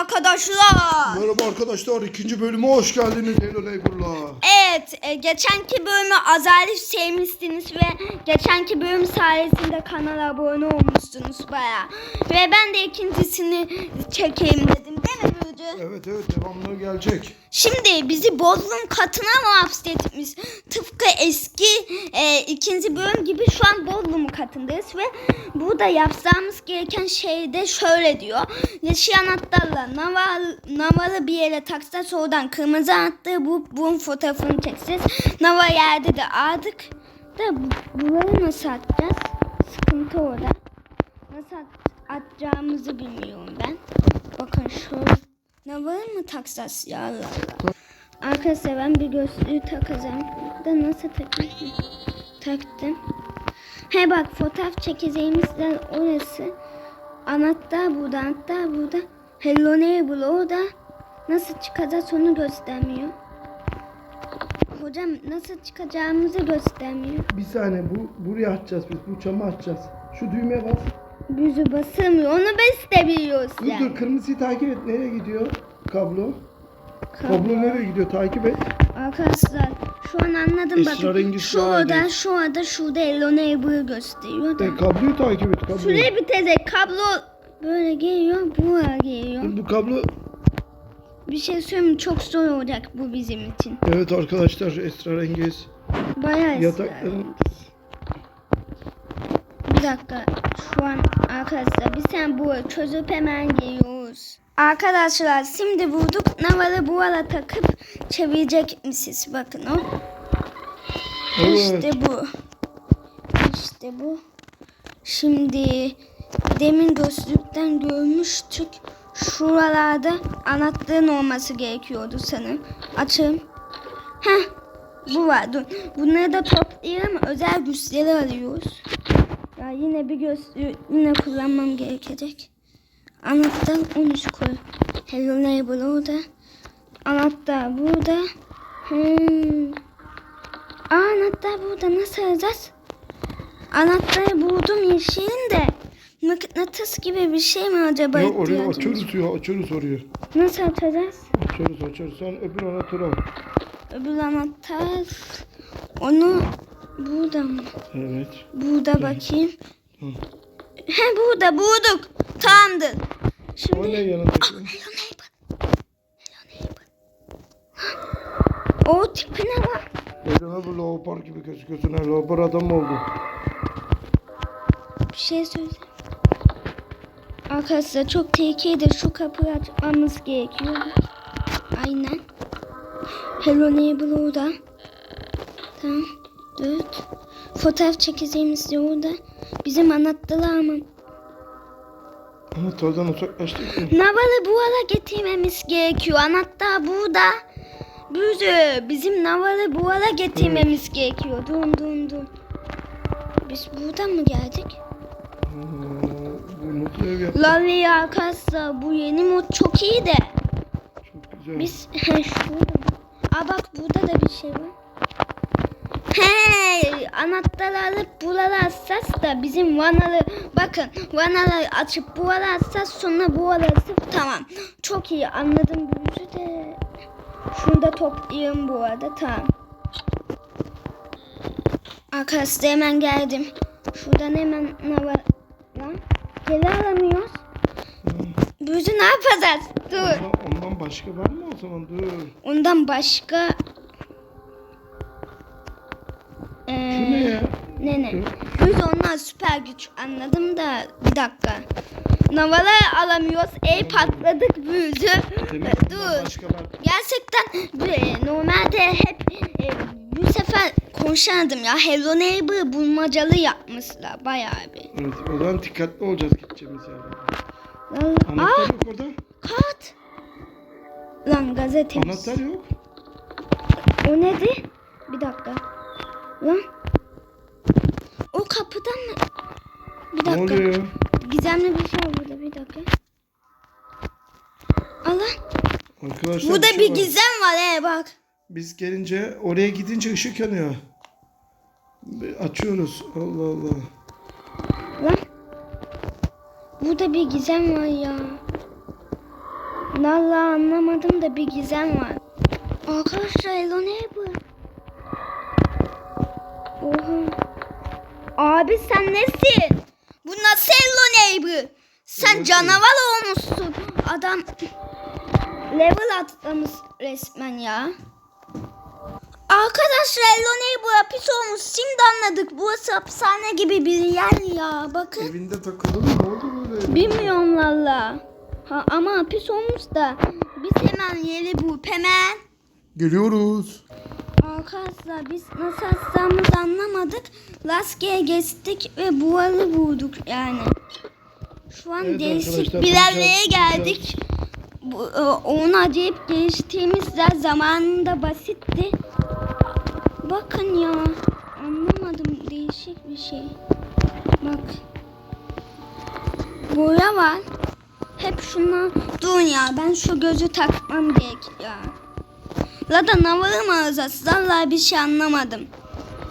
Arkadaşlar. Merhaba arkadaşlar ikinci bölüme hoş geldiniz Hello Neighbor'la. Evet, e, geçenki bölümü azali sevmiştiniz ve geçenki bölüm sayesinde kanala abone olmuşsunuz baya. Ve ben de ikincisini çekeyim dedim değil mi Burcu? Evet evet devamları gelecek. Şimdi bizi Bodrum katına mı hapsetmiş? Tıpkı eski e, ikinci bölüm gibi şu an Bodrum katındayız ve burada yapmamız gereken şey de şöyle diyor. Yeşil anahtarla naval, navalı bir yere taksa oradan kırmızı anahtarı bu bunun fotoğrafını çekeceğiz. Nava yerde de aldık. Da bu- bunları nasıl atacağız? Sıkıntı orada. Nasıl at- atacağımızı bilmiyorum ben. Bakın şöyle. Navalı mı taksas ya Allah Allah. Arkadaşlar ben bir gözlüğü takacağım. Da nasıl takayım? Taktım. He bak fotoğraf çekeceğimiz yer orası. Anahtar burada, anahtar burada. Hello Neighbor orada. Nasıl çıkacağız onu göstermiyor. Hocam nasıl çıkacağımızı göstermiyor. Bir saniye bu buraya açacağız biz bu çamı açacağız. Şu düğmeye bas. Yüzü basılmıyor. Onu biz de biliyoruz Dur yani. dur kırmızıyı takip et. Nereye gidiyor kablo? Kablo. Kablo nereye gidiyor takip et. Arkadaşlar şu an anladım bakın. Esrarengiz Şurada yani. şurada şurada Hello Neighbor'ı gösteriyor da. E, kabloyu takip et kabloyu. Süre bitecek kablo böyle geliyor buraya geliyor. Bu kablo Bir şey söyleyeyim mi? çok zor olacak bu bizim için. Evet arkadaşlar esrarengiz. Bayağı esrarengiz. Bir dakika şu an arkadaşlar biz sen bu çözüp hemen geliyoruz. Arkadaşlar şimdi bulduk navalı bu ara takıp çevirecek misiniz? Bakın o. Evet. İşte bu. İşte bu. Şimdi demin gözlükten görmüştük. Şuralarda anahtarın olması gerekiyordu sanırım. Açayım. Heh. Bu var. Dur. Bunları da toplayalım. Özel güçleri arıyoruz. Ya yine bir gözlüğü yine kullanmam gerekecek. Anahtar 13 koy. Hello Neighbor orada. Anahtar burada. Hmm. Aa, anahtar burada nasıl alacağız? Anahtarı buldum yeşilin de. Mıknatıs gibi bir şey mi acaba Ya oraya açıyoruz ya açıyoruz oraya. Nasıl atacağız? Açıyoruz açıyoruz. Sen öbür anahtarı al. Öbür anahtar. Onu burada mı? Evet. Burada bakayım. Hı. He burada bulduk. Tamamdır. O Şimdi ne yanındaki? Hello neighbor. Hello neighbor. O tipine bak. Elime bu leopar gibi gözüküyorsun. Leopar adam oldu. Bir şey söyleyeyim. Arkadaşlar çok tehlikeli şu kapıyı açmamız gerekiyor. Aynen. Hello neighbor orada. Tamam. Dört. Fotoğraf çekeceğimiz de orada. Bizim anahtarı ama. Anahtardan uzaklaştık mı? Navalı bu ara getirmemiz gerekiyor. Anahtar burada. Büzü. Bizim navalı bu ara getirmemiz gerekiyor. Dur dur dur. Biz buradan mı geldik? Aa, Nasıl ev yaptı? Lavi arkadaşlar bu yeni mod çok iyi de. Çok güzel. Biz he şurada. Aa bak burada da bir şey var. Hey anahtarı alıp buraları açacağız da bizim vanalı bakın vanaları açıp buraları açacağız sonra buraları açıp tamam. Çok iyi anladım bu yüzü de. Şunu da toplayayım bu arada tamam. Arkadaşlar hemen geldim. Şuradan hemen ne var? Geri alamıyoruz. Büyücü ne yapacağız? Dur. Ondan, ondan başka var mı o zaman? Dur. Ondan başka... Şu ne Ee, ya? ne ne? Biz onlar süper güç anladım da bir dakika. Navalı alamıyoruz. Ey patladık büyücü. Demek ki ondan Dur. başka var. Gerçekten e, normalde hep e, bu sefer konuşamadım ya. Hello Neighbor bulmacalı yapmışlar bayağı bir. Evet, o zaman dikkatli olacağız gideceğimiz yerde. Anahtar yok orada. kart. Lan gazetemiz. Anahtar yok. O nedir? Bir dakika. Lan. O kapıdan mı? Bir Ne dakika. oluyor ya? Gizemli bir şey var burada bir dakika. Allah. Arkadaşlar Burada şey bir gizem var he bak. Biz gelince oraya gidince ışık yanıyor. Açıyoruz. Allah Allah. Lan. Burada bir gizem var ya. Vallahi anlamadım da bir gizem var. Arkadaşlar Elo ne bu? Oha. Abi sen nesin? Bu nasıl Elo ne bu? Sen Evet. canavar olmuşsun. Adam level atlamış resmen ya. Arkadaşlar Elo ne bu hapis olmuş. Şimdi anladık. Burası hapishane gibi bir yer ya. Bakın. Evinde takıldın mı? Ne oldu böyle? Bilmiyorum valla. Ha, ama hapis olmuş da biz hemen yeri bulup hemen Geliyoruz. arkadaşlar biz nasıl atacağımızı anlamadık. Laskeye geçtik ve buharı bulduk yani. Şu an Evet değişik bir yerlere geldik. Bu, e, onu acayip geliştiğimizde zamanında basitti. Bakın ya anlamadım değişik bir şey. Bak. Boya var. Hep şuna dur ya ben şu gözü takmam gerek ya. Zaten havalı mı alacağız? Vallahi bir şey anlamadım.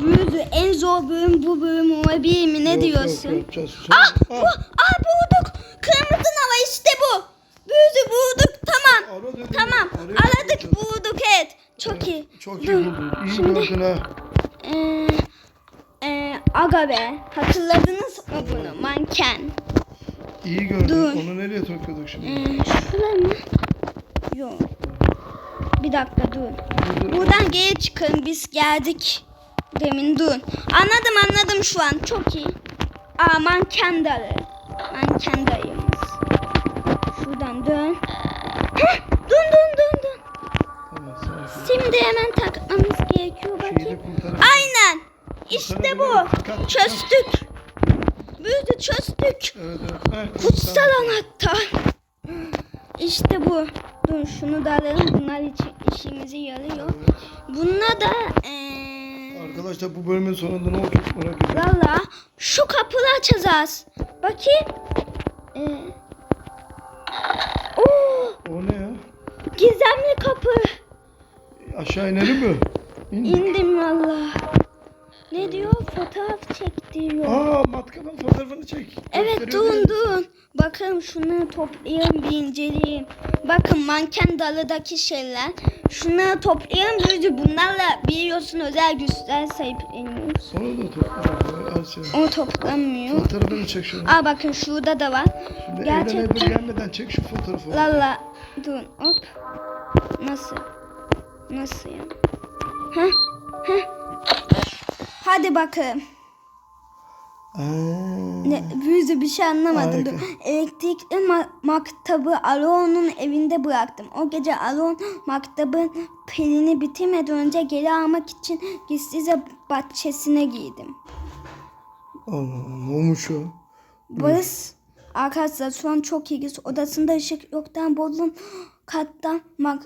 Büyüdü en zor bölüm bu bölüm olabilir mi? Ne Yok, diyorsun? Yok, yapacağız. Ah, Sen- bu, ah bulduk. Kırmızı hava işte bu. Büyüdü bulduk. Tamam. Ara dedim, Tamam. araya Aradık bulduk evet. Çok iyi. Çok iyi Dur. buldun. İyi Şimdi gördün ha. eee eee, aga be. Hatırladınız mı bunu? Manken. İyi gördün. Dur. Onu nereye takıyorduk şimdi? Eee şuraya mı? Yok. Bir dakika dur. Dur. Buradan geri çıkın. Biz geldik. Demin dur. Anladım anladım şu an. Çok iyi. Aa manken dalı. Manken dayımız. Şuradan dön. Heh, dön dön dön dön. Tamam. Şimdi hemen takmamız gerekiyor bakayım. Aynen. İşte bu. Çözdük. Büyüdü çözdük. Evet evet. Ha, Kutsal anahtar. İşte bu. Dur şunu da alalım. Bunlar için işimizi yarıyor. Evet. Bununla da eee Arkadaşlar bu bölümün sonunda ne olacak merak ediyorum. valla şu kapıları açacağız. Bakayım. Eee Oo, O ne ya? gizemli kapı. Aşağı inelim mi? İndik. İndim valla. Ne diyor? Fotoğraf çek diyor. Aa matkabın fotoğrafını çek. Evet durun durun. Bakın şunu toplayayım bir inceleyeyim. Bakın manken dalıdaki şeyler. Şunları toplayalım böylece bunlarla biliyorsun özel güçler sahipleniyoruz. Sonra da. Al sen. O toplanmıyor. Fotoğrafını çek şunu. Aa bakın şurada da var. Şimdi. Gerçekten. gelmeden çek şu fotoğrafı. Lala durun hop. Nasıl? Nasıl ya? Heh. Heh. Hadi bakalım. Aa, Ne, büyüdü bir şey anlamadım. Dur. Elektrikli ma- maktabı Alo'nun evinde bıraktım. O gece Alo maktabın pilini bitirmeden önce geri almak için gizlice bahçesine. Allah Allah, ne olmuş o? Barış arkadaşlar şu an çok ilginç. Odasında ışık yoktan bodrum katta mak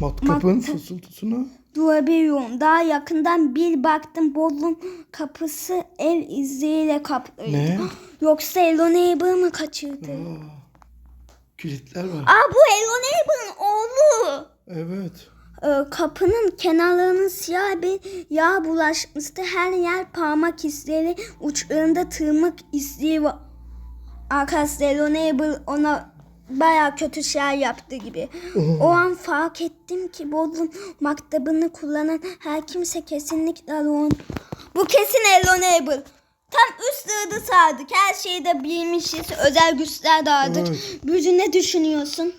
Matkapın Mat- fısıltısına. durabiliyorum. Daha yakından bir baktım bodrum kapısı ev izleriyle kaplıydı. Ne? Yoksa Neighbor mı kaçırdı? Aa, kilitler var. Aa bu Neighbor'ın oğlu. Evet. Ee, kapının kenarlarına siyah bir yağ bulaşmıştı. Her yer parmak izleri, uçlarında tırmık izleri var. Castello Neighbor ona baya kötü şeyler yaptı gibi. o oh. an fark ettim ki Bodrum maktabını kullanan her kimse kesinlikle Alon. Bu kesin Alon Tam üst ırdı sardık. Her şeyi de bilmişiz. Özel güçler de vardır. Evet. Ne düşünüyorsun?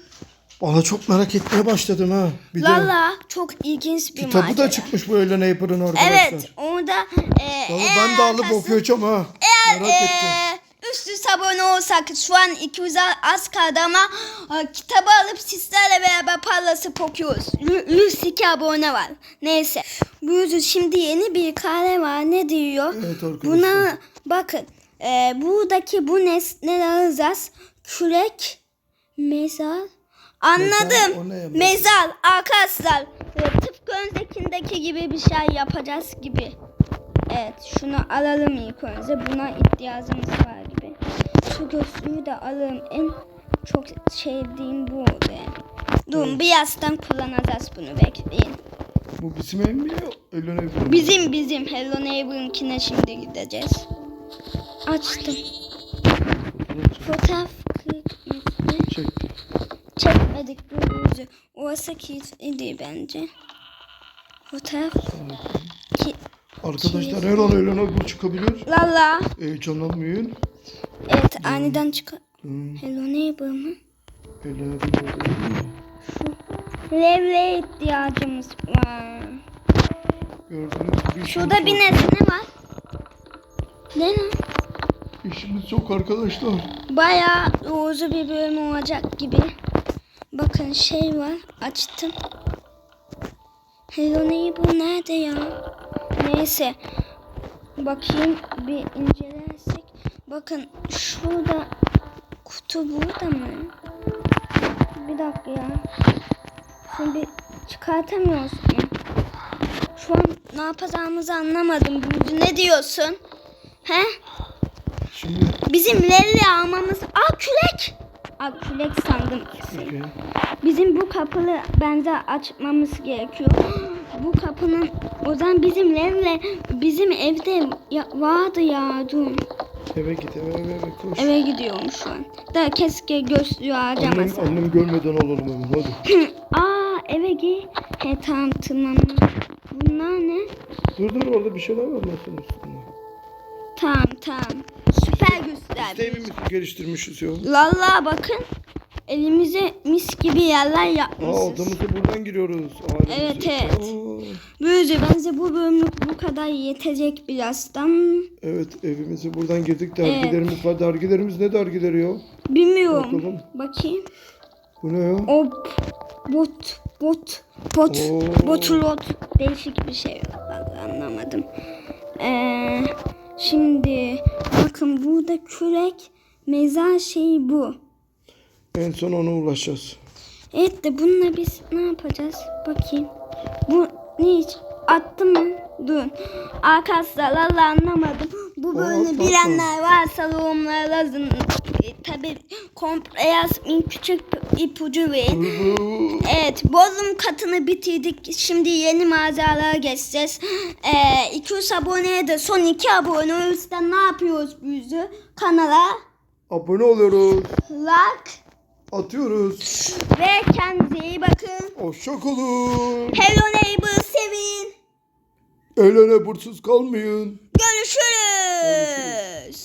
Valla çok merak etmeye başladım ha. Bir Valla çok ilginç bir kitabı macera. Kitabı da çıkmış bu Ellen Aper'ın arkadaşlar. Evet onu da e, Vallahi ben de alıp okuyacağım ha. Eğer, merak e, ettim. 500 abone olsak şu an 200 az kaldı ama a, kitabı alıp sizlerle beraber parlasıp okuyoruz. 102 abone var. Neyse. Bu yüzü şimdi yeni bir kare var. Ne diyor? Evet. Buna bakın. E, buradaki bu nesneler yazacağız. Kürek, mezar. Anladım. Mezar, mezar arkadaşlar. E, tıpkı öndekindeki gibi bir şey yapacağız gibi. Evet şunu alalım ilk önce. Buna ihtiyacımız var şu gözlüğü de alalım. En çok sevdiğim bu oldu yani. Durun birazdan kullanacağız bunu bekleyin. Bu bizim ev mi? Öyle Neighbor'ın. Bizim bizim Hello Neighbor'ınkine şimdi gideceğiz. Açtım. Fotoğraf kırık izni Çek. çekmedik büyüğümüzü. Orası kilitliydi bence. Bu taraf ki... Arkadaşlar her an Elena bu çıkabilir. Lala. Heyecanlanmayın. Evet aniden çık. Hmm. Hello neighbor mı? Bir orada. Levle ihtiyacımız var. Gördüğünüz gibi Şurada işimiz bir nesne var. Ne lan? İşimiz çok arkadaşlar. Bayağı uzun bir bölüm olacak gibi. Bakın şey var. Açtım. Hello neighbor nerede ya? Neyse. Bakayım bir incelersek. Bakın şurada kutu burada mı? Bir dakika ya. Şimdi çıkartamıyoruz mu? Şu an ne yapacağımızı anlamadım. Büyücü ne diyorsun? He? Şimdi Bizim Lelli almamız... Aa kürek! Aa kürek sandım. Okey. Bizim bu kapıyı bence açmamız gerekiyor. Bu kapının o zaman bizim Lelli bizim evde ya, vardı ya dur. Eve git eve eve, eve koş. Eve gidiyorum şu an. Da keşke gözlüğü Annem, harcamasam. annem görmeden alalım hemen hadi. Aa eve gir. He tamam tamam. Bunlar ne? Dur dur orada bir şeyler var masanın üstünde. Tamam tamam. Süper de evimizi geliştirmişiz ya. Lalla bakın. Elimize mis gibi yerler Aa yapmışız. odamıza buradan giriyoruz. Ailemize. Evet, evet. Aa, Böylece bence bu bölümlük bu kadar yetecek birazdan. evet evimize buradan girdik. Dergilerimiz var. Dergilerimiz ne dergileri ya? Bilmiyorum. Bakalım. Bakayım. Bu ne ya? O bot bot bot Oo. botulot değişik bir şey. Vallahi anlamadım. Ee, şimdi bakın burada kürek mezar şeyi bu. En son ona ulaşacağız. Evet de bununla biz ne yapacağız? Bakayım. Bu ne hiç attı mı? Dur. Arkadaşlar valla anlamadım. Bu bölümü bilenler varsa yorumlara yazın. E, Tabi komple yazmayın. Küçük ipucu verin. Evet, Bodrum katını bitirdik. Şimdi yeni mağazalara geçeceğiz. Ee, 200 aboneye de son 2 abone o yüzden ne yapıyoruz büyüzü? Kanala Abone oluyoruz. like Atıyoruz. ve kendinize iyi bakın. Hoşçakalın. Hello neighbor sevin. Eğlene bursuz kalmayın. Görüşürüz.